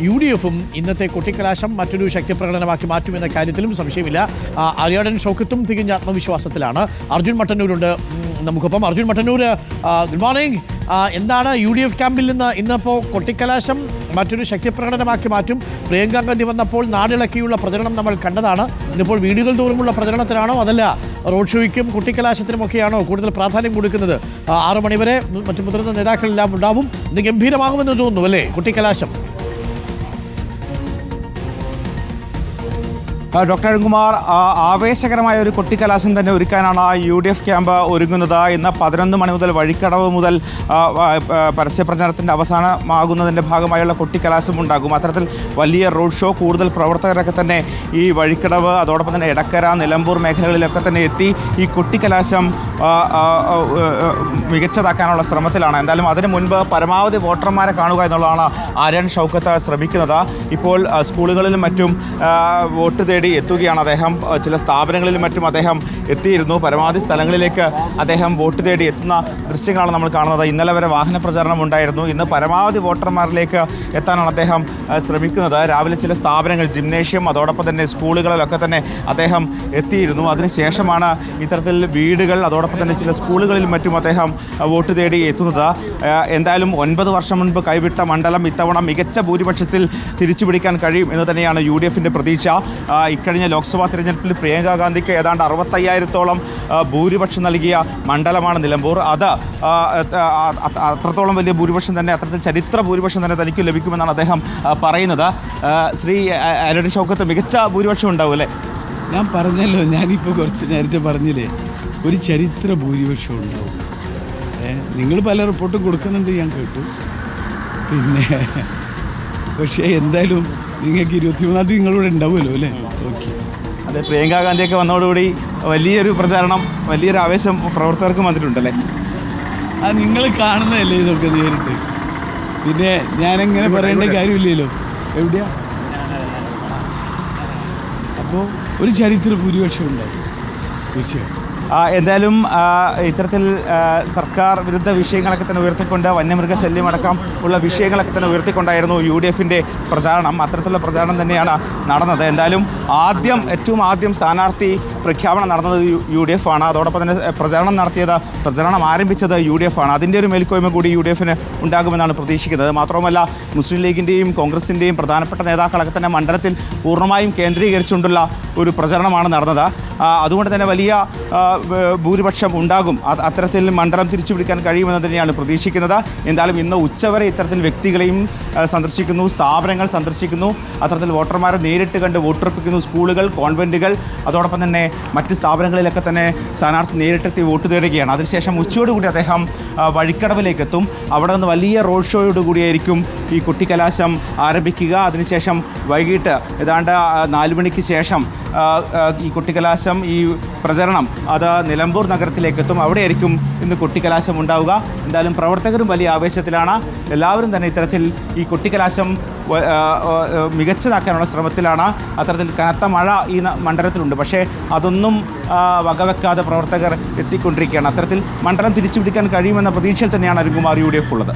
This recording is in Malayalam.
യു ഡി എഫും ഇന്നത്തെ കൊട്ടിക്കലാശം മറ്റൊരു ശക്തിപ്രകടനമാക്കി മാറ്റുമെന്ന കാര്യത്തിലും സംശയമില്ല. അരിയാടൻ ഷോക്കത്തും തികഞ്ഞ ആത്മവിശ്വാസത്തിലാണ്. അർജുൻ മട്ടന്നൂരുണ്ട്. നമുക്കിപ്പം. അർജുൻ മട്ടന്നൂർ ഗുഡ് മോർണിംഗ് എന്താണ് യു ഡി എഫ് ക്യാമ്പിൽ നിന്ന് ഇന്നിപ്പോൾ കൊട്ടിക്കലാശം മറ്റൊരു ശക്തിപ്രകടനമാക്കി മാറ്റും? പ്രിയങ്ക ഗാന്ധി വന്നപ്പോൾ നാടിളക്കിയുള്ള പ്രചരണം നമ്മൾ കണ്ടതാണ്. ഇന്നിപ്പോൾ വീടുകൾ തോറുമുള്ള പ്രചരണത്തിനാണോ അതല്ല റോഡ് ഷോയ്ക്കും കുട്ടിക്കലാശത്തിനുമൊക്കെയാണോ കൂടുതൽ പ്രാധാന്യം കൊടുക്കുന്നത്? ആറ് മണിവരെ മറ്റു മുതിർന്ന നേതാക്കളെല്ലാം ഉണ്ടാവും. ഇത് ഗംഭീരമാകുമെന്ന് തോന്നുന്നു അല്ലേ? കുട്ടിക്കലാശം. ഡോക്ടർ അരുൺകുമാർ ആവേശകരമായ ഒരു കൊട്ടിക്കലാശം തന്നെ ഒരുക്കാനാണ് യു ഡി എഫ് ക്യാമ്പ് ഒരുങ്ങുന്നത്. ഇന്ന് പതിനൊന്ന് മണി മുതൽ വഴിക്കടവ് മുതൽ പരസ്യപ്രചാരണത്തിന്റെ അവസാനമാകുന്നതിന്റെ ഭാഗമായുള്ള കൊട്ടിക്കലാശം ഉണ്ടാകും. അത്തരത്തിൽ വലിയ റോഡ് ഷോ കൂടുതൽ പ്രവർത്തകരൊക്കെ തന്നെ ഈ വഴിക്കടവ് അതോടൊപ്പം തന്നെ എടക്കര നിലമ്പൂർ മേഖലകളിലൊക്കെ തന്നെ എത്തി ഈ കൊട്ടിക്കലാശം മികച്ചതാക്കാനുള്ള ശ്രമത്തിലാണ്. എന്തായാലും അതിനു മുൻപ് പരമാവധി വോട്ടർമാരെ കാണുക എന്നുള്ളതാണ് ആര്യൻ ഷൗക്കത്ത് ശ്രമിക്കുന്നത്. ഇപ്പോൾ സ്കൂളുകളിലും മറ്റും വോട്ട് തേടി എത്തുകയാണ് അദ്ദേഹം. ചില സ്ഥാപനങ്ങളിലും മറ്റും അദ്ദേഹം എത്തിയിരുന്നു. പരമാവധി സ്ഥലങ്ങളിലേക്ക് അദ്ദേഹം വോട്ട് തേടി എത്തുന്ന ദൃശ്യങ്ങളാണ് നമ്മൾ കാണുന്നത്. ഇന്നലെ വരെ വാഹന പ്രചാരണം ഉണ്ടായിരുന്നു. ഇന്ന് പരമാവധി വോട്ടർമാരിലേക്ക് എത്താനാണ് അദ്ദേഹം ശ്രമിക്കുന്നത്. രാവിലെ ചില സ്ഥാപനങ്ങൾ ജിംനേഷ്യം അതോടൊപ്പം തന്നെ സ്കൂളുകളിലൊക്കെ തന്നെ അദ്ദേഹം എത്തിയിരുന്നു. അതിനുശേഷമാണ് ഇത്തരത്തിൽ വീടുകൾ അതോടൊപ്പം തന്നെ ചില സ്കൂളുകളിലും മറ്റും അദ്ദേഹം വോട്ട് തേടി എത്തുന്നത്. എന്തായാലും ഒൻപത് വർഷം മുൻപ് കൈവിട്ട മണ്ഡലം ഇത്തവണ മികച്ച ഭൂരിപക്ഷത്തിൽ തിരിച്ചുപിടിക്കാൻ കഴിയും എന്ന് തന്നെയാണ് യു ഡി എഫിന്റെ പ്രതീക്ഷ. ഇക്കഴിഞ്ഞ ലോക്സഭാ തിരഞ്ഞെടുപ്പിൽ പ്രിയങ്ക ഗാന്ധിക്ക് ഏതാണ്ട് അറുപത്തയ്യായിരത്തോളം ഭൂരിപക്ഷം നൽകിയ മണ്ഡലമാണ് നിലമ്പൂർ. അത് അത്രത്തോളം വലിയ ഭൂരിപക്ഷം തന്നെ അത്രത്തിൽ ചരിത്ര ഭൂരിപക്ഷം തന്നെ തനിക്ക് ലഭിക്കുമെന്നാണ് അദ്ദേഹം പറയുന്നത്. ശ്രീ അലഡി ഷൗക്കത്ത് മികച്ച ഭൂരിപക്ഷം ഉണ്ടാവും അല്ലേ? ഞാൻ പറഞ്ഞല്ലോ ഞാനിപ്പോൾ കുറച്ച് നേരത്തെ പറഞ്ഞില്ലേ ഒരു ചരിത്ര ഭൂരിപക്ഷം ഉണ്ടാവും. നിങ്ങൾ പല റിപ്പോർട്ടും കൊടുക്കുന്നുണ്ട് ഞാൻ കേട്ടു. പിന്നെ പക്ഷേ എന്തായാലും നിങ്ങൾക്ക് ഇരുപത്തിമൂന്നാം തീയതി നിങ്ങളിവിടെ ഉണ്ടാവുമല്ലോ അല്ലേ? ഓക്കെ. അതെ പ്രിയങ്ക ഗാന്ധിയൊക്കെ വന്നതോടുകൂടി വലിയൊരു പ്രചാരണം വലിയൊരു ആവേശം പ്രവർത്തകർക്കും വന്നിട്ടുണ്ടല്ലേ? ആ നിങ്ങൾ കാണുന്നതല്ലേ ഇതൊക്കെ നേരിട്ട്? പിന്നെ ഞാനെങ്ങനെ പറയേണ്ട കാര്യമില്ലല്ലോ. എവിടെയാ? അപ്പോൾ ഒരു ചരിത്ര ഭൂരിപക്ഷം ഉണ്ടാവും. തീർച്ചയായും. എന്തായാലും ഇത്തരത്തിൽ സർക്കാർ വിരുദ്ധ വിഷയങ്ങളൊക്കെ തന്നെ ഉയർത്തിക്കൊണ്ട് വന്യമൃഗശല്യം അടക്കം ഉള്ള വിഷയങ്ങളൊക്കെ തന്നെ ഉയർത്തിക്കൊണ്ടായിരുന്നു യു ഡി എഫിന്റെ പ്രചാരണം. അത്തരത്തിലുള്ള പ്രചാരണം തന്നെയാണ് നടന്നത്. എന്തായാലും ആദ്യം ഏറ്റവും ആദ്യം സ്ഥാനാർത്ഥി പ്രഖ്യാപനം നടന്നത് യു- ഡി എഫ് ആണ്. അതോടൊപ്പം തന്നെ പ്രചാരണം നടത്തിയത് പ്രചാരണം ആരംഭിച്ചത് യു ഡി എഫ് ആണ്. അതിന്റെ ഒരു മേൽക്കോയ്മ കൂടി യു ഡി എഫിന് ഉണ്ടാകുമെന്നാണ് പ്രതീക്ഷിക്കുന്നത്. മാത്രവുമല്ല മുസ്ലിം ലീഗിന്റെയും കോൺഗ്രസിന്റെയും പ്രധാനപ്പെട്ട നേതാക്കളൊക്കെ തന്നെ മണ്ഡലത്തിൽ പൂർണമായും കേന്ദ്രീകരിച്ചുകൊണ്ടുള്ള ഒരു പ്രചരണമാണ് നടന്നത്. അതുകൊണ്ട് തന്നെ വലിയ ഭൂരിപക്ഷം ഉണ്ടാകും. അത്തരത്തിൽ മണ്ഡലം തിരിച്ചുപിടിക്കാൻ കഴിയുമെന്ന് തന്നെയാണ് പ്രതീക്ഷിക്കുന്നത്. എന്തായാലും ഇന്ന് ഉച്ചവരെ ഇത്തരത്തിൽ വ്യക്തികളെയും സന്ദർശിക്കുന്നു സ്ഥാപനങ്ങൾ സന്ദർശിക്കുന്നു. അത്തരത്തിൽ വോട്ടർമാരെ നേരിട്ട് കണ്ട് വോട്ടുറപ്പിക്കുന്നു സ്കൂളുകൾ കോൺവെന്റുകൾ അതോടൊപ്പം തന്നെ മറ്റ് സ്ഥാപനങ്ങളിലൊക്കെ തന്നെ സ്ഥാനാർത്ഥി നേരിട്ടെത്തി വോട്ട് തേടുകയാണ്. അതിനുശേഷം ഉച്ചയോടുകൂടി അദ്ദേഹം വഴിക്കടവിലേക്ക് എത്തും അവിടെ നിന്ന് വലിയ റോഡ് ഷോയോട് കൂടിയായിരിക്കും ഈ കുട്ടിക്കലാശം ആരംഭിക്കുക. അതിനുശേഷം വൈകിട്ട് ഏതാണ്ട് നാല് മണിക്ക് ശേഷം ഈ കുട്ടിക്കലാശം ഈ പ്രചരണം അത് നിലമ്പൂർ നഗരത്തിലേക്ക് എത്തും അവിടെയായിരിക്കും ഇന്ന് കുട്ടിക്കലാശം ഉണ്ടാവുക. എന്തായാലും പ്രവർത്തകരും വലിയ ആവേശത്തിലാണ്. എല്ലാവരും തന്നെ ഇത്തരത്തിൽ ഈ കുട്ടിക്കലാശം മികച്ചതാക്കാനുള്ള ശ്രമത്തിലാണ്. അത്തരത്തിൽ കനത്ത മഴ ഈ മണ്ഡലത്തിലുണ്ട്. പക്ഷേ അതൊന്നും വകവെക്കാതെ പ്രവർത്തകർ എത്തിക്കൊണ്ടിരിക്കുകയാണ്. അത്തരത്തിൽ മണ്ഡലം തിരിച്ചുപിടിക്കാൻ കഴിയുമെന്ന പ്രതീക്ഷയിൽ തന്നെയാണ് അരുൺകുമാർ യു ഡി എഫ് ഉള്ളത്.